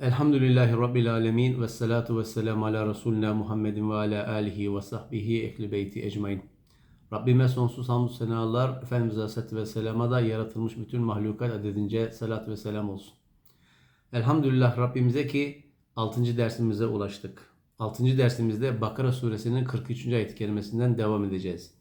Elhamdülillahi Rabbil Alemin ve salatu ve selamu ala Resulina Muhammedin ve ala alihi ve sahbihi ehli beyti ecmain. Rabbime sonsuz hamdü senalar, Efendimiz Aleyhisselatü ve Selam'a da yaratılmış bütün mahlukat adedince salat ve selam olsun. Elhamdülillah Rabbimize ki 6. dersimize ulaştık. 6. dersimizde Bakara suresinin 43. ayet kerimesinden devam edeceğiz.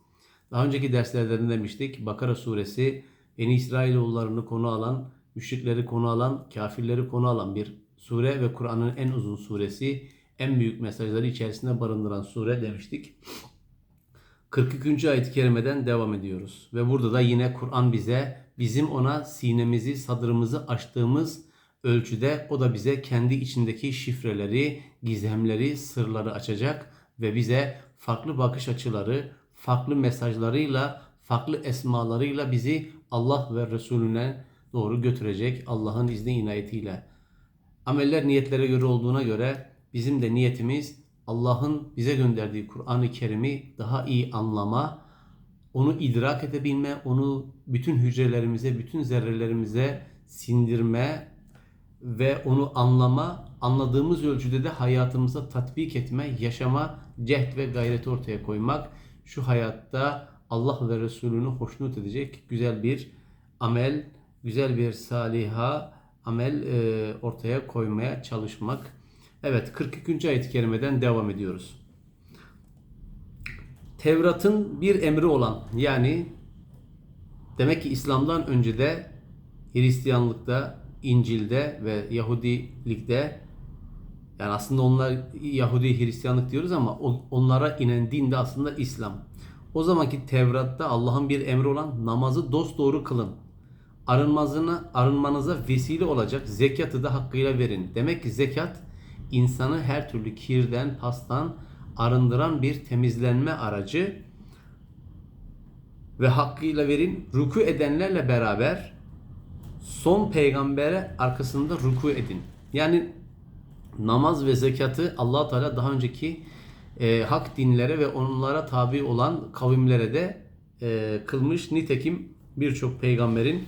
Daha önceki derslerden demiştik Bakara suresi Beni İsrailoğullarını konu alan, müşrikleri konu alan, kafirleri konu alan bir sure ve Kur'an'ın en uzun suresi, en büyük mesajları içerisinde barındıran sure demiştik. 42. ayet-i kerimeden devam ediyoruz. Ve burada da yine Kur'an bize bizim ona sinemizi, sadrımızı açtığımız ölçüde o da bize kendi içindeki şifreleri, gizemleri, sırları açacak ve bize farklı bakış açıları, farklı mesajlarıyla, farklı esmalarıyla bizi Allah ve Resulüne doğru götürecek Allah'ın izni inayetiyle. Ameller niyetlere göre olduğuna göre bizim de niyetimiz Allah'ın bize gönderdiği Kur'an-ı Kerim'i daha iyi anlama, onu idrak edebilme, onu bütün hücrelerimize, bütün zerrelerimize sindirme ve onu anlama, anladığımız ölçüde de hayatımıza tatbik etme, yaşama, cehd ve gayreti ortaya koymak. Şu hayatta Allah ve Resulünü hoşnut edecek güzel bir amel, güzel bir saliha amel e, ortaya koymaya çalışmak. Evet 42. ayet-i kerimeden devam ediyoruz. Tevrat'ın bir emri olan yani demek ki İslam'dan önce de Hristiyanlıkta, İncil'de ve Yahudilikte yani aslında onlar Yahudi Hristiyanlık diyoruz ama onlara inen din de aslında İslam. O zamanki Tevrat'ta Allah'ın bir emri olan namazı dosdoğru kılın. Arınmazına, arınmanıza vesile olacak zekatı da hakkıyla verin. Demek ki zekat insanı her türlü kirden, pastan arındıran bir temizlenme aracı ve hakkıyla verin. Ruku edenlerle beraber son peygambere arkasında ruku edin. Yani namaz ve zekatı allah Teala daha önceki e, hak dinlere ve onlara tabi olan kavimlere de e, kılmış. Nitekim birçok peygamberin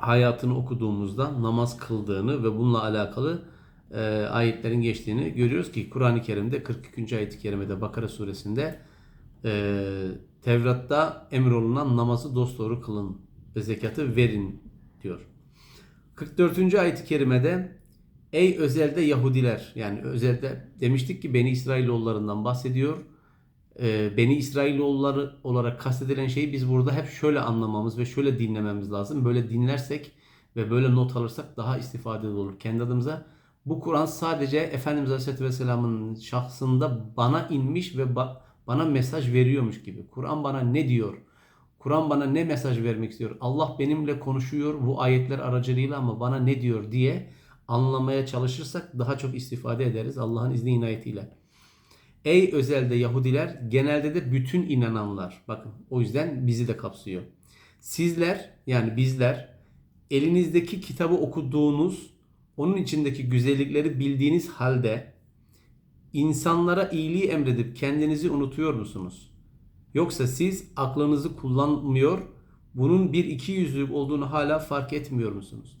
hayatını okuduğumuzda namaz kıldığını ve bununla alakalı e, ayetlerin geçtiğini görüyoruz ki Kur'an-ı Kerim'de 42. ayet-i kerimede Bakara suresinde e, Tevrat'ta emrolunan namazı dosdoğru kılın ve zekatı verin diyor. 44. ayet-i kerimede Ey özelde Yahudiler yani özelde demiştik ki Beni İsrailoğullarından bahsediyor. Ee, Beni İsrailoğulları olarak kastedilen şeyi biz burada hep şöyle anlamamız ve şöyle dinlememiz lazım. Böyle dinlersek ve böyle not alırsak daha istifadeli olur kendi adımıza. Bu Kur'an sadece Efendimiz Aleyhisselatü Vesselam'ın şahsında bana inmiş ve ba- bana mesaj veriyormuş gibi. Kur'an bana ne diyor? Kur'an bana ne mesaj vermek istiyor? Allah benimle konuşuyor bu ayetler aracılığıyla ama bana ne diyor diye anlamaya çalışırsak daha çok istifade ederiz Allah'ın izni inayetiyle. Ey özelde Yahudiler genelde de bütün inananlar. Bakın o yüzden bizi de kapsıyor. Sizler yani bizler elinizdeki kitabı okuduğunuz, onun içindeki güzellikleri bildiğiniz halde insanlara iyiliği emredip kendinizi unutuyor musunuz? Yoksa siz aklınızı kullanmıyor, bunun bir iki yüzlülük olduğunu hala fark etmiyor musunuz?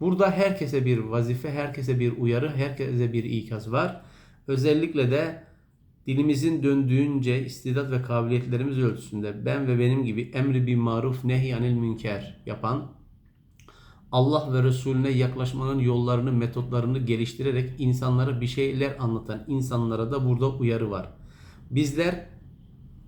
Burada herkese bir vazife, herkese bir uyarı, herkese bir ikaz var. Özellikle de dilimizin döndüğünce istidat ve kabiliyetlerimiz ölçüsünde ben ve benim gibi emri bir maruf nehyanil münker yapan Allah ve Resulüne yaklaşmanın yollarını, metotlarını geliştirerek insanlara bir şeyler anlatan insanlara da burada uyarı var. Bizler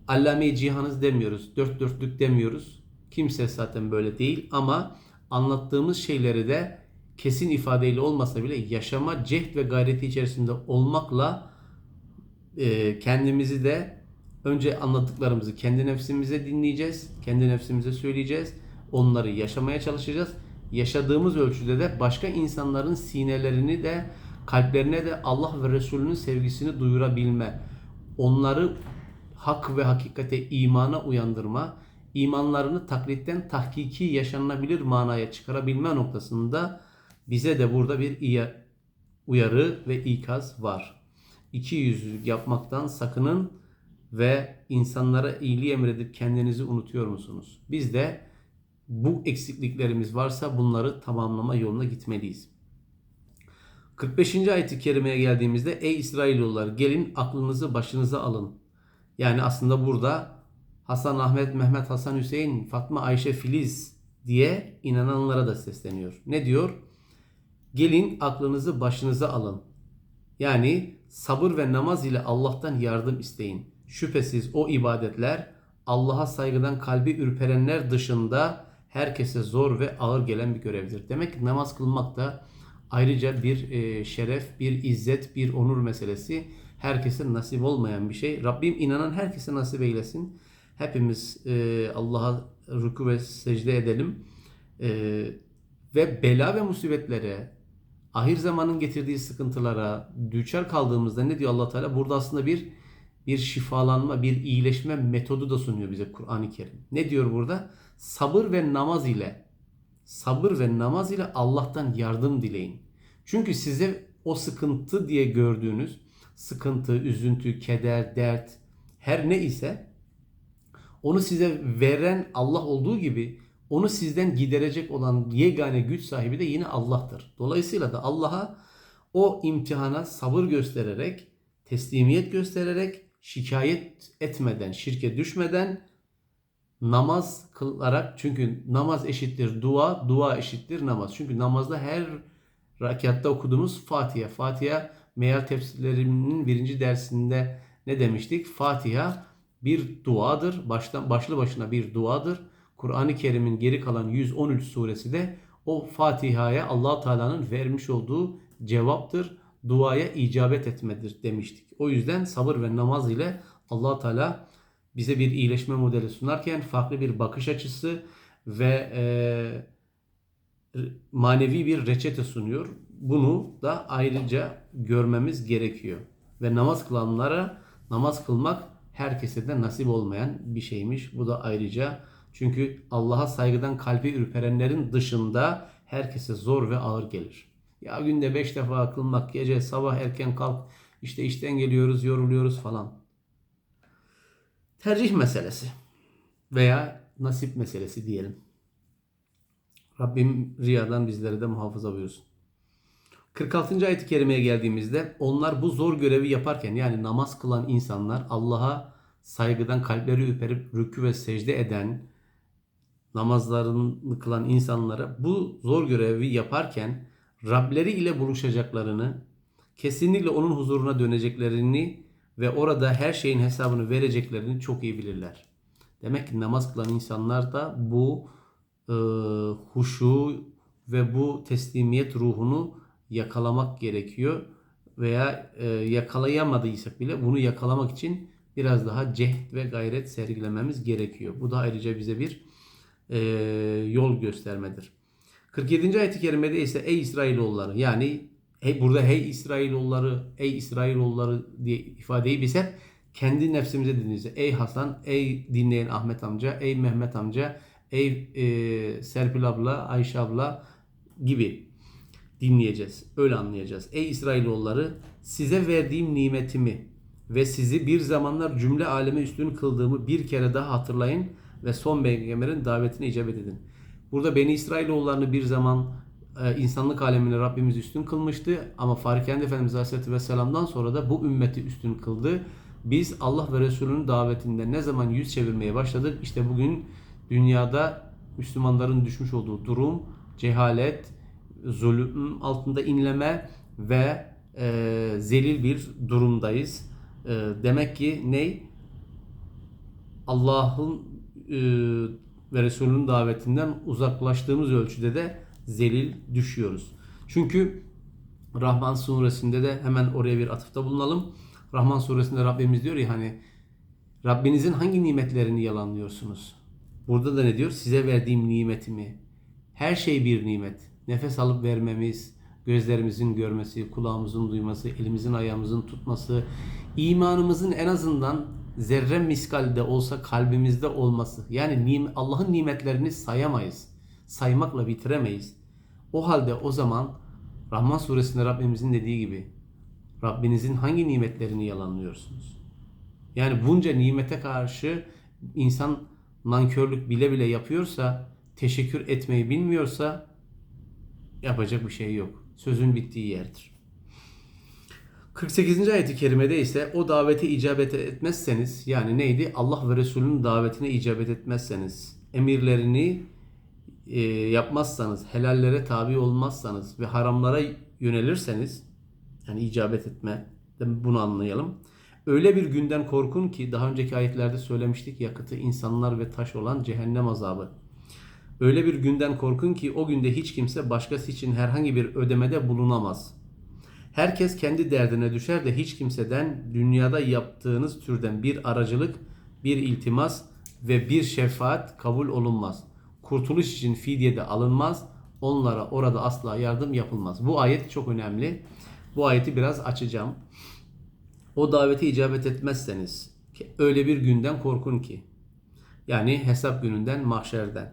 allame cihanız demiyoruz, dört dörtlük demiyoruz. Kimse zaten böyle değil ama anlattığımız şeyleri de kesin ifadeyle olmasa bile yaşama cehd ve gayreti içerisinde olmakla e, kendimizi de önce anlattıklarımızı kendi nefsimize dinleyeceğiz, kendi nefsimize söyleyeceğiz, onları yaşamaya çalışacağız. Yaşadığımız ölçüde de başka insanların sinelerini de kalplerine de Allah ve Resulünün sevgisini duyurabilme, onları hak ve hakikate imana uyandırma, imanlarını taklitten tahkiki yaşanabilir manaya çıkarabilme noktasında bize de burada bir uyarı ve ikaz var. İki yüzlülük yapmaktan sakının ve insanlara iyiliği emredip kendinizi unutuyor musunuz? Biz de bu eksikliklerimiz varsa bunları tamamlama yoluna gitmeliyiz. 45. ayet-i kerimeye geldiğimizde ey İsrailoğullar gelin aklınızı başınıza alın. Yani aslında burada Hasan, Ahmet, Mehmet, Hasan, Hüseyin, Fatma, Ayşe, Filiz diye inananlara da sesleniyor. Ne diyor? Gelin aklınızı başınıza alın. Yani sabır ve namaz ile Allah'tan yardım isteyin. Şüphesiz o ibadetler Allah'a saygıdan kalbi ürperenler dışında herkese zor ve ağır gelen bir görevdir. Demek ki namaz kılmak da ayrıca bir e, şeref, bir izzet, bir onur meselesi. Herkese nasip olmayan bir şey. Rabbim inanan herkese nasip eylesin. Hepimiz e, Allah'a rükû ve secde edelim. E, ve bela ve musibetlere, ahir zamanın getirdiği sıkıntılara düçar kaldığımızda ne diyor Allah Teala? Burada aslında bir bir şifalanma, bir iyileşme metodu da sunuyor bize Kur'an-ı Kerim. Ne diyor burada? Sabır ve namaz ile sabır ve namaz ile Allah'tan yardım dileyin. Çünkü size o sıkıntı diye gördüğünüz sıkıntı, üzüntü, keder, dert her ne ise onu size veren Allah olduğu gibi onu sizden giderecek olan yegane güç sahibi de yine Allah'tır. Dolayısıyla da Allah'a o imtihana sabır göstererek, teslimiyet göstererek, şikayet etmeden, şirke düşmeden namaz kılarak çünkü namaz eşittir dua, dua eşittir namaz. Çünkü namazda her rekatta okuduğumuz Fatiha. Fatiha meal tefsirlerinin birinci dersinde ne demiştik? Fatiha bir duadır. Baştan, başlı başına bir duadır. Kur'an-ı Kerim'in geri kalan 113 suresi de o Fatiha'ya allah Teala'nın vermiş olduğu cevaptır. Duaya icabet etmedir demiştik. O yüzden sabır ve namaz ile allah Teala bize bir iyileşme modeli sunarken farklı bir bakış açısı ve e, manevi bir reçete sunuyor. Bunu da ayrıca görmemiz gerekiyor. Ve namaz kılanlara namaz kılmak herkese de nasip olmayan bir şeymiş. Bu da ayrıca çünkü Allah'a saygıdan kalbi ürperenlerin dışında herkese zor ve ağır gelir. Ya günde beş defa kılmak, gece sabah erken kalk, işte işten geliyoruz, yoruluyoruz falan. Tercih meselesi veya nasip meselesi diyelim. Rabbim riyadan bizleri de muhafaza buyursun. 46. ayet-i kerimeye geldiğimizde onlar bu zor görevi yaparken yani namaz kılan insanlar Allah'a saygıdan kalpleri üperip rükû ve secde eden namazlarını kılan insanlara bu zor görevi yaparken Rableri ile buluşacaklarını, kesinlikle onun huzuruna döneceklerini ve orada her şeyin hesabını vereceklerini çok iyi bilirler. Demek ki namaz kılan insanlar da bu e, huşu ve bu teslimiyet ruhunu yakalamak gerekiyor veya e, yakalayamadıysak bile bunu yakalamak için biraz daha cehd ve gayret sergilememiz gerekiyor. Bu da ayrıca bize bir e, yol göstermedir. 47. ayet-i kerimede ise ey İsrailoğulları yani hey, burada hey İsrailoğulları ey İsrailoğulları diye ifadeyi biz kendi nefsimize dinleyeceğiz. Ey Hasan, ey dinleyen Ahmet amca, ey Mehmet amca, ey e, Serpil abla, Ayşe abla gibi dinleyeceğiz. Öyle anlayacağız. Ey İsrailoğulları size verdiğim nimetimi ve sizi bir zamanlar cümle aleme üstün kıldığımı bir kere daha hatırlayın ve son peygamberin davetine icabet edin. Burada Beni İsrailoğullarını bir zaman e, insanlık alemine Rabbimiz üstün kılmıştı ama Farikende Efendimiz Aleyhisselatü Vesselam'dan sonra da bu ümmeti üstün kıldı. Biz Allah ve Resulünün davetinde ne zaman yüz çevirmeye başladık? İşte bugün dünyada Müslümanların düşmüş olduğu durum, cehalet, zulüm altında inleme ve e, zelil bir durumdayız. E, demek ki ne? Allah'ın ve Resulünün davetinden uzaklaştığımız ölçüde de zelil düşüyoruz. Çünkü Rahman suresinde de hemen oraya bir atıfta bulunalım. Rahman suresinde Rabbimiz diyor ya hani Rabbinizin hangi nimetlerini yalanlıyorsunuz? Burada da ne diyor? Size verdiğim nimetimi. Her şey bir nimet. Nefes alıp vermemiz, gözlerimizin görmesi, kulağımızın duyması, elimizin ayağımızın tutması, imanımızın en azından zerre miskalde olsa kalbimizde olması. Yani Allah'ın nimetlerini sayamayız. Saymakla bitiremeyiz. O halde o zaman Rahman suresinde Rabbimizin dediği gibi Rabbinizin hangi nimetlerini yalanlıyorsunuz? Yani bunca nimete karşı insan nankörlük bile bile yapıyorsa, teşekkür etmeyi bilmiyorsa yapacak bir şey yok. Sözün bittiği yerdir. 48. ayeti kerimede ise o davete icabet etmezseniz yani neydi? Allah ve Resulünün davetine icabet etmezseniz, emirlerini e, yapmazsanız, helallere tabi olmazsanız ve haramlara yönelirseniz yani icabet etme bunu anlayalım. Öyle bir günden korkun ki daha önceki ayetlerde söylemiştik yakıtı insanlar ve taş olan cehennem azabı. Öyle bir günden korkun ki o günde hiç kimse başkası için herhangi bir ödemede bulunamaz. Herkes kendi derdine düşer de hiç kimseden dünyada yaptığınız türden bir aracılık, bir iltimas ve bir şefaat kabul olunmaz. Kurtuluş için fidye de alınmaz. Onlara orada asla yardım yapılmaz. Bu ayet çok önemli. Bu ayeti biraz açacağım. O davete icabet etmezseniz öyle bir günden korkun ki. Yani hesap gününden, mahşerden.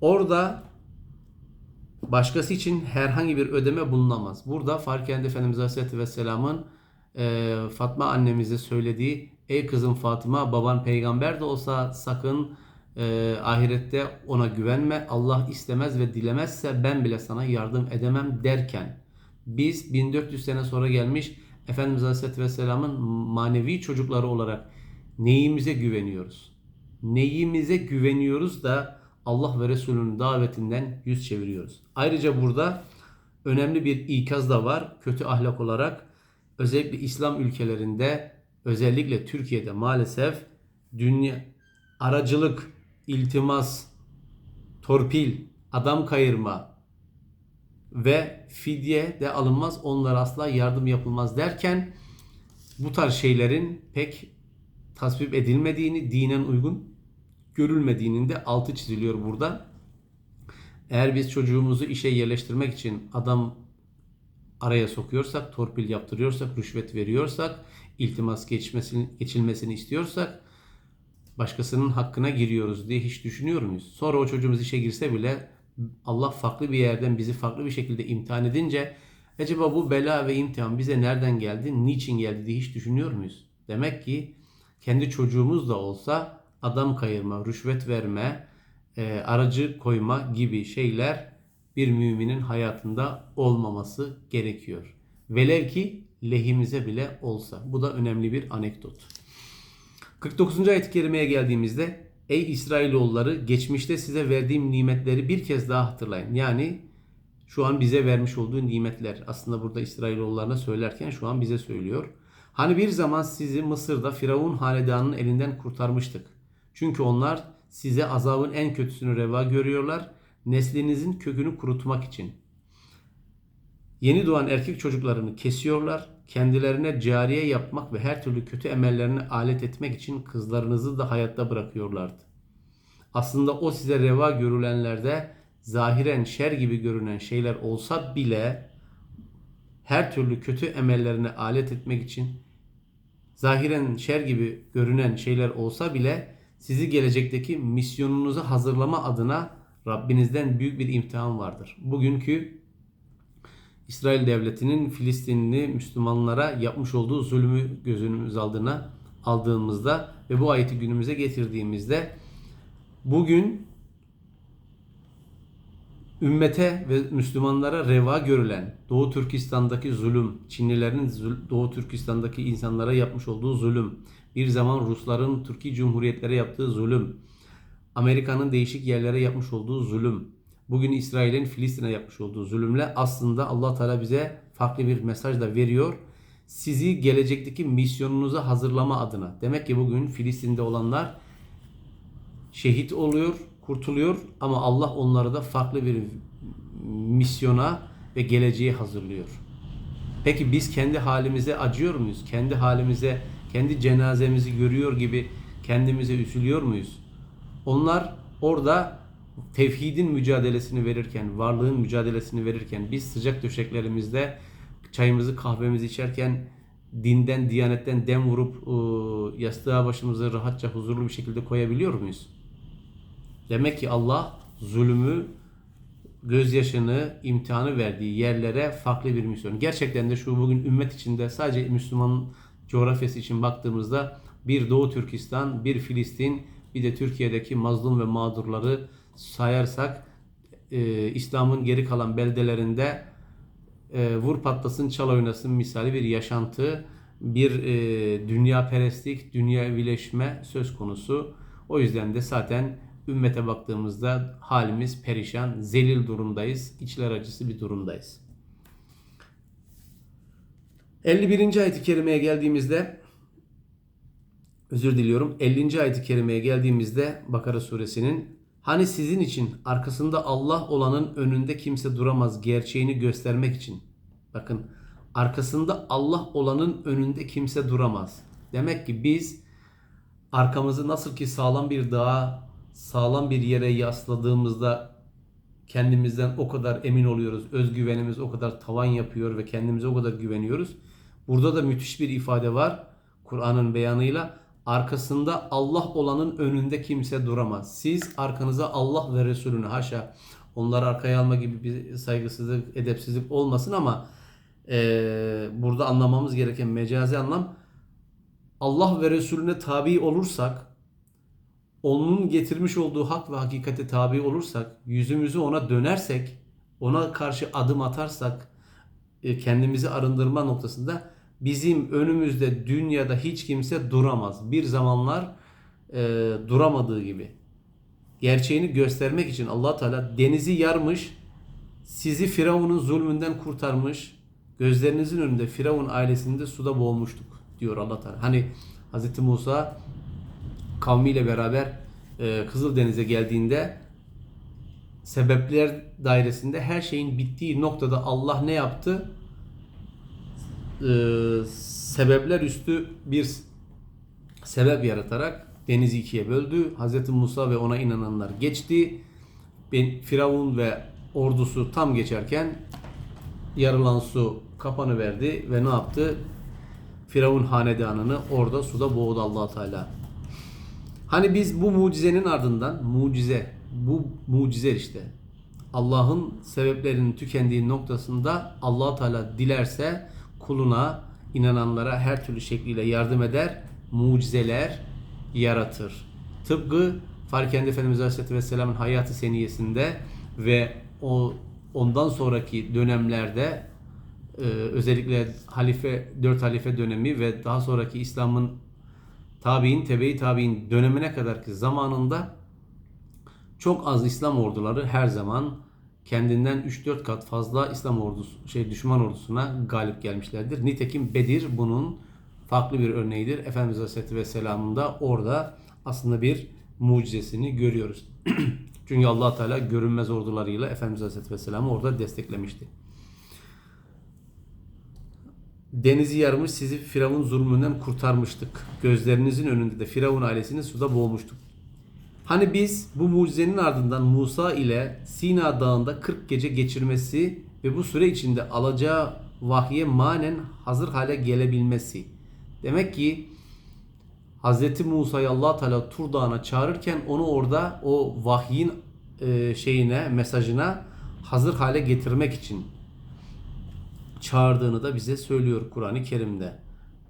Orada başkası için herhangi bir ödeme bulunamaz. Burada farkende Efendimiz Aleyhisselatü Vesselam'ın e, Fatma annemize söylediği Ey kızım Fatıma baban peygamber de olsa sakın e, ahirette ona güvenme. Allah istemez ve dilemezse ben bile sana yardım edemem derken biz 1400 sene sonra gelmiş Efendimiz Aleyhisselatü Vesselam'ın manevi çocukları olarak neyimize güveniyoruz? Neyimize güveniyoruz da Allah ve Resulünün davetinden yüz çeviriyoruz. Ayrıca burada önemli bir ikaz da var. Kötü ahlak olarak özellikle İslam ülkelerinde özellikle Türkiye'de maalesef dünya aracılık, iltimas, torpil, adam kayırma ve fidye de alınmaz. Onlara asla yardım yapılmaz derken bu tarz şeylerin pek tasvip edilmediğini, dinen uygun görülmediğinin de altı çiziliyor burada. Eğer biz çocuğumuzu işe yerleştirmek için adam araya sokuyorsak, torpil yaptırıyorsak, rüşvet veriyorsak, iltimas geçmesini, geçilmesini istiyorsak başkasının hakkına giriyoruz diye hiç düşünüyor muyuz? Sonra o çocuğumuz işe girse bile Allah farklı bir yerden bizi farklı bir şekilde imtihan edince acaba bu bela ve imtihan bize nereden geldi, niçin geldi diye hiç düşünüyor muyuz? Demek ki kendi çocuğumuz da olsa adam kayırma, rüşvet verme, e, aracı koyma gibi şeyler bir müminin hayatında olmaması gerekiyor. Velev ki lehimize bile olsa. Bu da önemli bir anekdot. 49. ayet-i kerimeye geldiğimizde Ey İsrailoğulları geçmişte size verdiğim nimetleri bir kez daha hatırlayın. Yani şu an bize vermiş olduğu nimetler. Aslında burada İsrailoğullarına söylerken şu an bize söylüyor. Hani bir zaman sizi Mısır'da Firavun hanedanının elinden kurtarmıştık. Çünkü onlar size azabın en kötüsünü reva görüyorlar. Neslinizin kökünü kurutmak için. Yeni doğan erkek çocuklarını kesiyorlar. Kendilerine cariye yapmak ve her türlü kötü emellerini alet etmek için kızlarınızı da hayatta bırakıyorlardı. Aslında o size reva görülenlerde zahiren şer gibi görünen şeyler olsa bile her türlü kötü emellerine alet etmek için zahiren şer gibi görünen şeyler olsa bile sizi gelecekteki misyonunuzu hazırlama adına Rabbinizden büyük bir imtihan vardır. Bugünkü İsrail devletinin Filistinli Müslümanlara yapmış olduğu zulmü gözümüz aldığına aldığımızda ve bu ayeti günümüze getirdiğimizde bugün ümmete ve Müslümanlara reva görülen Doğu Türkistan'daki zulüm, Çinlilerin Doğu Türkistan'daki insanlara yapmış olduğu zulüm, bir zaman Rusların Türkiye Cumhuriyetlere yaptığı zulüm, Amerika'nın değişik yerlere yapmış olduğu zulüm, bugün İsrail'in Filistin'e yapmış olduğu zulümle aslında Allah Teala bize farklı bir mesaj da veriyor. Sizi gelecekteki misyonunuza hazırlama adına. Demek ki bugün Filistin'de olanlar şehit oluyor, kurtuluyor ama Allah onları da farklı bir misyona ve geleceğe hazırlıyor. Peki biz kendi halimize acıyor muyuz? Kendi halimize, kendi cenazemizi görüyor gibi kendimize üzülüyor muyuz? Onlar orada tevhidin mücadelesini verirken, varlığın mücadelesini verirken biz sıcak döşeklerimizde çayımızı kahvemizi içerken dinden, diyanetten dem vurup ıı, yastığa başımızı rahatça huzurlu bir şekilde koyabiliyor muyuz? Demek ki Allah zulümü, gözyaşını, imtihanı verdiği yerlere farklı bir misyon. Gerçekten de şu bugün ümmet içinde sadece Müslüman coğrafyası için baktığımızda bir Doğu Türkistan, bir Filistin, bir de Türkiye'deki mazlum ve mağdurları sayarsak e, İslam'ın geri kalan beldelerinde e, vur patlasın çal oynasın misali bir yaşantı, bir e, dünya perestlik, dünya vileşme söz konusu. O yüzden de zaten ümmete baktığımızda halimiz perişan, zelil durumdayız, içler acısı bir durumdayız. 51. ayet-i kerimeye geldiğimizde özür diliyorum. 50. ayet-i kerimeye geldiğimizde Bakara suresinin hani sizin için arkasında Allah olanın önünde kimse duramaz gerçeğini göstermek için. Bakın arkasında Allah olanın önünde kimse duramaz. Demek ki biz arkamızı nasıl ki sağlam bir dağa, sağlam bir yere yasladığımızda kendimizden o kadar emin oluyoruz. Özgüvenimiz o kadar tavan yapıyor ve kendimize o kadar güveniyoruz. Burada da müthiş bir ifade var. Kur'an'ın beyanıyla arkasında Allah olanın önünde kimse duramaz. Siz arkanıza Allah ve Resulünü haşa onları arkaya alma gibi bir saygısızlık, edepsizlik olmasın ama eee, burada anlamamız gereken mecazi anlam Allah ve Resulüne tabi olursak onun getirmiş olduğu hak ve hakikate tabi olursak, yüzümüzü ona dönersek, ona karşı adım atarsak, e, kendimizi arındırma noktasında bizim önümüzde dünyada hiç kimse duramaz. Bir zamanlar e, duramadığı gibi. Gerçeğini göstermek için allah Teala denizi yarmış, sizi Firavun'un zulmünden kurtarmış, gözlerinizin önünde Firavun ailesini de suda boğmuştuk diyor allah Teala. Hani Hz. Musa kavmiyle beraber e, Kızıldeniz'e geldiğinde sebepler dairesinde her şeyin bittiği noktada Allah ne yaptı? E, sebepler üstü bir sebep yaratarak denizi ikiye böldü. Hz. Musa ve ona inananlar geçti. Ben, Firavun ve ordusu tam geçerken yarılan su kapanı verdi ve ne yaptı? Firavun hanedanını orada suda boğdu allah Teala. Hani biz bu mucizenin ardından mucize, bu mucize işte. Allah'ın sebeplerinin tükendiği noktasında allah Teala dilerse kuluna, inananlara her türlü şekliyle yardım eder, mucizeler yaratır. Tıpkı Farkendi Efendimiz Aleyhisselatü Vesselam'ın hayatı seniyesinde ve o ondan sonraki dönemlerde e, özellikle halife, dört halife dönemi ve daha sonraki İslam'ın tabi'in, tebe-i tabi'in dönemine kadarki zamanında çok az İslam orduları her zaman kendinden 3-4 kat fazla İslam ordusu, şey düşman ordusuna galip gelmişlerdir. Nitekim Bedir bunun farklı bir örneğidir. Efendimiz Aleyhisselatü Vesselam'ın da orada aslında bir mucizesini görüyoruz. Çünkü allah Teala görünmez ordularıyla Efendimiz Aleyhisselatü Vesselam'ı orada desteklemişti. Denizi yarmış sizi Firavun zulmünden kurtarmıştık. Gözlerinizin önünde de Firavun ailesini suda boğmuştuk. Hani biz bu mucizenin ardından Musa ile Sina Dağı'nda 40 gece geçirmesi ve bu süre içinde alacağı vahye manen hazır hale gelebilmesi. Demek ki Hz. Musa'yı allah Teala Tur Dağı'na çağırırken onu orada o vahyin e, şeyine, mesajına hazır hale getirmek için çağırdığını da bize söylüyor Kur'an-ı Kerim'de.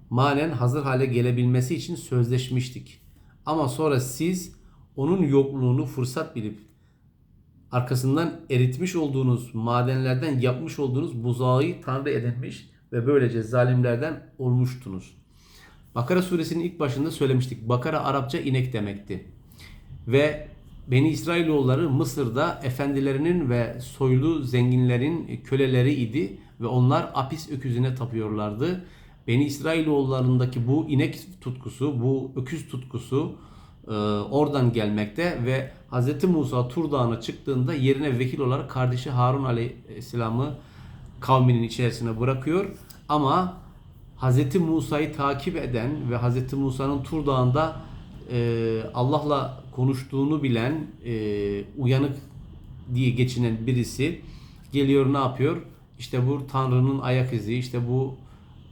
Manen hazır hale gelebilmesi için sözleşmiştik. Ama sonra siz onun yokluğunu fırsat bilip arkasından eritmiş olduğunuz madenlerden yapmış olduğunuz buzağı tanrı edinmiş ve böylece zalimlerden olmuştunuz. Bakara suresinin ilk başında söylemiştik. Bakara Arapça inek demekti. Ve Beni İsrailoğulları Mısır'da efendilerinin ve soylu zenginlerin köleleri idi ve onlar apis öküzüne tapıyorlardı. Beni İsrailoğullarındaki bu inek tutkusu, bu öküz tutkusu e, oradan gelmekte ve Hz. Musa Tur Dağı'na çıktığında yerine vekil olarak kardeşi Harun Aleyhisselam'ı kavminin içerisine bırakıyor. Ama Hz. Musa'yı takip eden ve Hz. Musa'nın Tur Dağı'nda e, Allah'la konuştuğunu bilen e, uyanık diye geçinen birisi geliyor ne yapıyor? İşte bu Tanrı'nın ayak izi, işte bu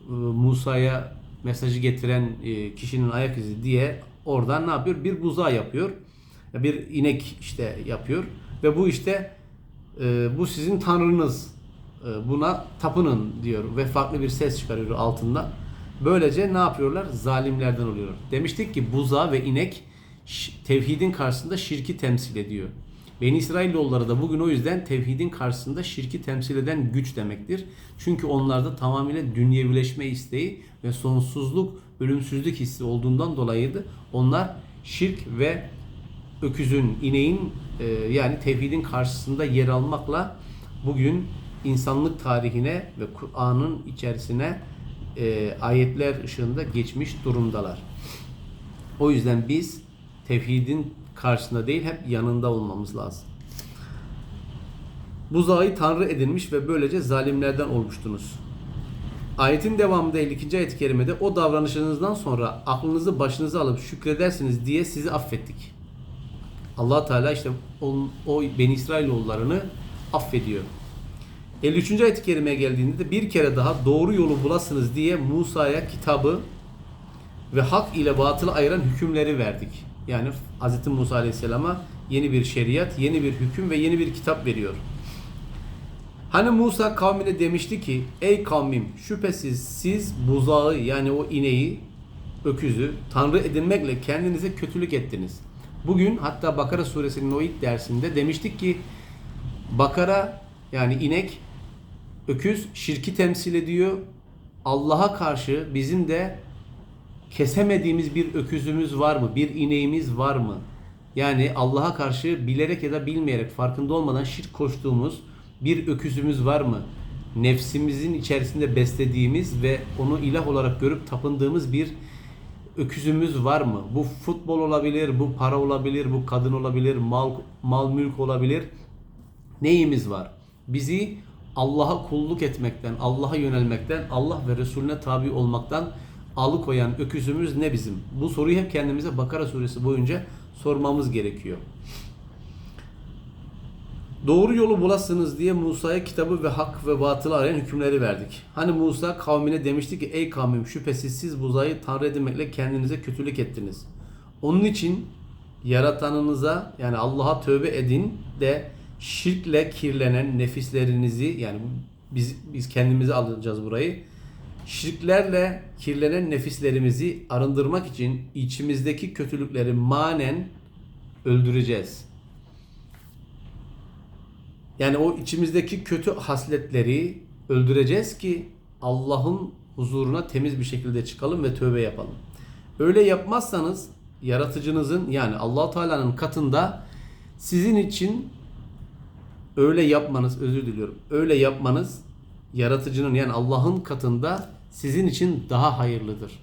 e, Musa'ya mesajı getiren e, kişinin ayak izi diye oradan ne yapıyor? Bir buzağı yapıyor. Bir inek işte yapıyor. Ve bu işte e, bu sizin tanrınız. Buna tapının diyor ve farklı bir ses çıkarıyor altında. Böylece ne yapıyorlar? Zalimlerden oluyor. Demiştik ki buzağı ve inek tevhidin karşısında şirki temsil ediyor. Beni İsrailoğulları da bugün o yüzden tevhidin karşısında şirki temsil eden güç demektir. Çünkü onlarda tamamıyla dünyevileşme isteği ve sonsuzluk, ölümsüzlük hissi olduğundan dolayıydı. Onlar şirk ve öküzün, ineğin e, yani tevhidin karşısında yer almakla bugün insanlık tarihine ve Kur'an'ın içerisine e, ayetler ışığında geçmiş durumdalar. O yüzden biz tevhidin karşısında değil hep yanında olmamız lazım. Buzağı tanrı edinmiş ve böylece zalimlerden olmuştunuz. Ayetin devamında 52. ayet-i kerimede o davranışınızdan sonra aklınızı başınıza alıp şükredersiniz diye sizi affettik. allah Teala işte o, o Beni İsrailoğullarını affediyor. 53. ayet-i kerimeye geldiğinde de bir kere daha doğru yolu bulasınız diye Musa'ya kitabı ve hak ile batılı ayıran hükümleri verdik. Yani Hz. Musa Aleyhisselam'a yeni bir şeriat, yeni bir hüküm ve yeni bir kitap veriyor. Hani Musa kavmine demişti ki ey kavmim şüphesiz siz buzağı yani o ineği, öküzü tanrı edinmekle kendinize kötülük ettiniz. Bugün hatta Bakara suresinin o ilk dersinde demiştik ki Bakara yani inek, öküz şirki temsil ediyor. Allah'a karşı bizim de kesemediğimiz bir öküzümüz var mı? Bir ineğimiz var mı? Yani Allah'a karşı bilerek ya da bilmeyerek farkında olmadan şirk koştuğumuz bir öküzümüz var mı? Nefsimizin içerisinde beslediğimiz ve onu ilah olarak görüp tapındığımız bir öküzümüz var mı? Bu futbol olabilir, bu para olabilir, bu kadın olabilir, mal mal mülk olabilir. Neyimiz var? Bizi Allah'a kulluk etmekten, Allah'a yönelmekten, Allah ve Resulüne tabi olmaktan alıkoyan öküzümüz ne bizim? Bu soruyu hep kendimize Bakara suresi boyunca sormamız gerekiyor. Doğru yolu bulasınız diye Musa'ya kitabı ve hak ve batılı arayan hükümleri verdik. Hani Musa kavmine demişti ki ey kavmim şüphesiz siz buzayı tanrı edinmekle kendinize kötülük ettiniz. Onun için yaratanınıza yani Allah'a tövbe edin de şirkle kirlenen nefislerinizi yani biz biz kendimize alacağız burayı. Şirklerle kirlenen nefislerimizi arındırmak için içimizdeki kötülükleri manen öldüreceğiz. Yani o içimizdeki kötü hasletleri öldüreceğiz ki Allah'ın huzuruna temiz bir şekilde çıkalım ve tövbe yapalım. Öyle yapmazsanız yaratıcınızın yani Allah Teala'nın katında sizin için öyle yapmanız özür diliyorum. Öyle yapmanız yaratıcının yani Allah'ın katında sizin için daha hayırlıdır.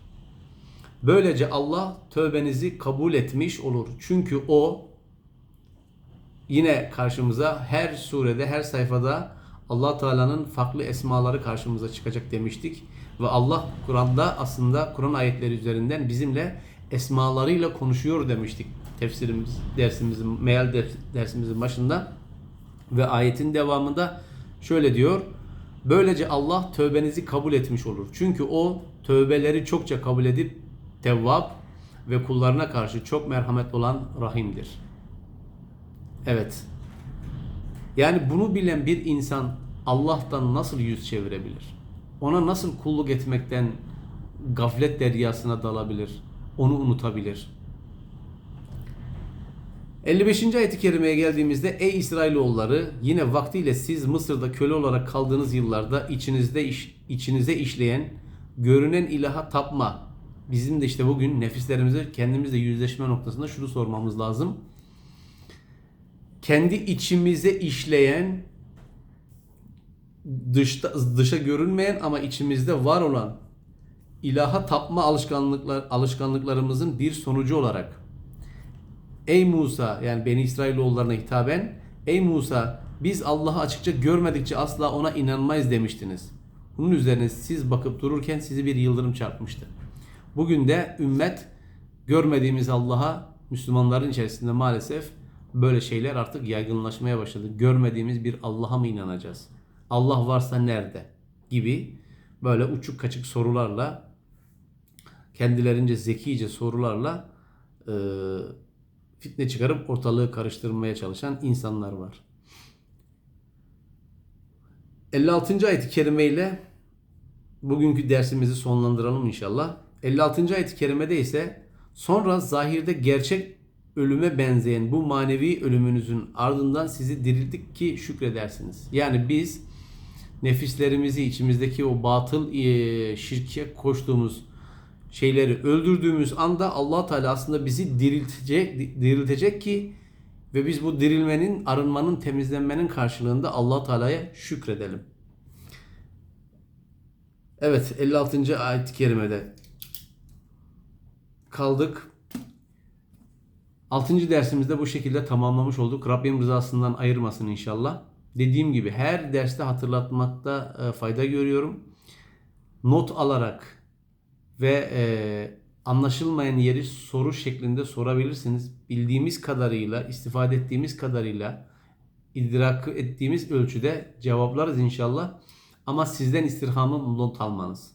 Böylece Allah tövbenizi kabul etmiş olur. Çünkü o yine karşımıza her surede, her sayfada Allah Teala'nın farklı esmaları karşımıza çıkacak demiştik. Ve Allah Kur'an'da aslında Kur'an ayetleri üzerinden bizimle esmalarıyla konuşuyor demiştik tefsirimiz dersimizin meal dersimizin başında ve ayetin devamında şöyle diyor. Böylece Allah tövbenizi kabul etmiş olur. Çünkü o tövbeleri çokça kabul edip tevvab ve kullarına karşı çok merhamet olan rahimdir. Evet. Yani bunu bilen bir insan Allah'tan nasıl yüz çevirebilir? Ona nasıl kulluk etmekten gaflet deryasına dalabilir? Onu unutabilir? 55. ayet-i kerimeye geldiğimizde ey İsrailoğulları yine vaktiyle siz Mısır'da köle olarak kaldığınız yıllarda içinizde iş, içinize işleyen görünen ilaha tapma. Bizim de işte bugün nefislerimize kendimizle yüzleşme noktasında şunu sormamız lazım. Kendi içimize işleyen dışta, dışa görünmeyen ama içimizde var olan ilaha tapma alışkanlıklar alışkanlıklarımızın bir sonucu olarak Ey Musa yani Beni İsrailoğullarına hitaben Ey Musa biz Allah'ı açıkça görmedikçe asla ona inanmayız demiştiniz. Bunun üzerine siz bakıp dururken sizi bir yıldırım çarpmıştı. Bugün de ümmet görmediğimiz Allah'a Müslümanların içerisinde maalesef böyle şeyler artık yaygınlaşmaya başladı. Görmediğimiz bir Allah'a mı inanacağız? Allah varsa nerede? Gibi böyle uçuk kaçık sorularla kendilerince zekice sorularla e, fitne çıkarıp ortalığı karıştırmaya çalışan insanlar var. 56. ayet-i kerime ile bugünkü dersimizi sonlandıralım inşallah. 56. ayet-i kerimede ise sonra zahirde gerçek ölüme benzeyen bu manevi ölümünüzün ardından sizi dirilttik ki şükredersiniz. Yani biz nefislerimizi içimizdeki o batıl şirke koştuğumuz şeyleri öldürdüğümüz anda Allah Teala aslında bizi diriltecek diriltecek ki ve biz bu dirilmenin, arınmanın, temizlenmenin karşılığında Allah Teala'ya şükredelim. Evet 56. ayet-i kerimede kaldık. 6. dersimizde bu şekilde tamamlamış olduk. Rabbim rızasından ayırmasın inşallah. Dediğim gibi her derste hatırlatmakta e, fayda görüyorum. Not alarak ve e, anlaşılmayan yeri soru şeklinde sorabilirsiniz. Bildiğimiz kadarıyla, istifade ettiğimiz kadarıyla, idrak ettiğimiz ölçüde cevaplarız inşallah. Ama sizden istirhamım not almanız.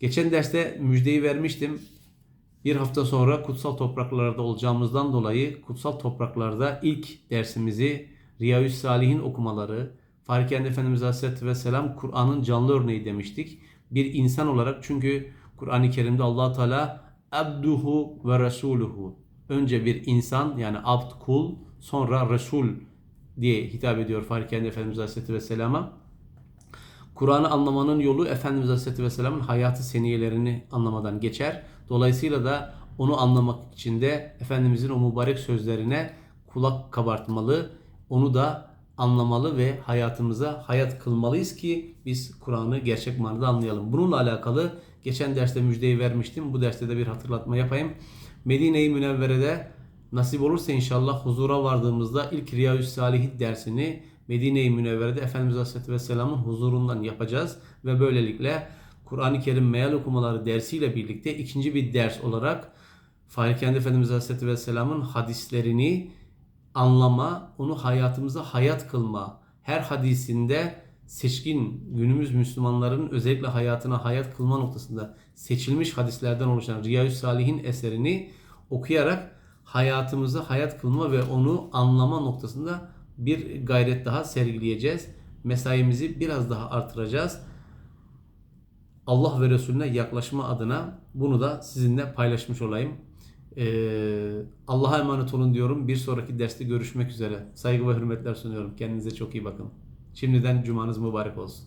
Geçen derste müjdeyi vermiştim. Bir hafta sonra kutsal topraklarda olacağımızdan dolayı kutsal topraklarda ilk dersimizi Riyâ-ü Salihin okumaları, Farken Efendimiz Aleyhisselatü Vesselam Kur'an'ın canlı örneği demiştik. Bir insan olarak çünkü Kur'an-ı Kerim'de allah Teala abduhu ve resuluhu. Önce bir insan yani abd kul sonra resul diye hitap ediyor Farken Efendimiz Aleyhisselatü Vesselam'a. Kur'an'ı anlamanın yolu Efendimiz Aleyhisselatü Vesselam'ın hayatı seniyelerini anlamadan geçer. Dolayısıyla da onu anlamak için de Efendimizin o mübarek sözlerine kulak kabartmalı, onu da anlamalı ve hayatımıza hayat kılmalıyız ki biz Kur'an'ı gerçek manada anlayalım. Bununla alakalı geçen derste müjdeyi vermiştim. Bu derste de bir hatırlatma yapayım. Medine-i Münevvere'de nasip olursa inşallah huzura vardığımızda ilk Riyâ-ü Salihin dersini Medine-i Münevvere'de Efendimiz Aleyhisselatü Vesselam'ın huzurundan yapacağız ve böylelikle Kur'an-ı Kerim meal okumaları dersiyle birlikte ikinci bir ders olarak Fahri Kendi Efendimiz Aleyhisselatü Vesselam'ın hadislerini anlama, onu hayatımıza hayat kılma, her hadisinde seçkin günümüz Müslümanların özellikle hayatına hayat kılma noktasında seçilmiş hadislerden oluşan Riyâ-ü Salihin eserini okuyarak hayatımıza hayat kılma ve onu anlama noktasında bir gayret daha sergileyeceğiz. Mesaimizi biraz daha artıracağız. Allah ve Resulüne yaklaşma adına bunu da sizinle paylaşmış olayım. Ee, Allah'a emanet olun diyorum. Bir sonraki derste görüşmek üzere. Saygı ve hürmetler sunuyorum. Kendinize çok iyi bakın. Şimdiden cumanız mübarek olsun.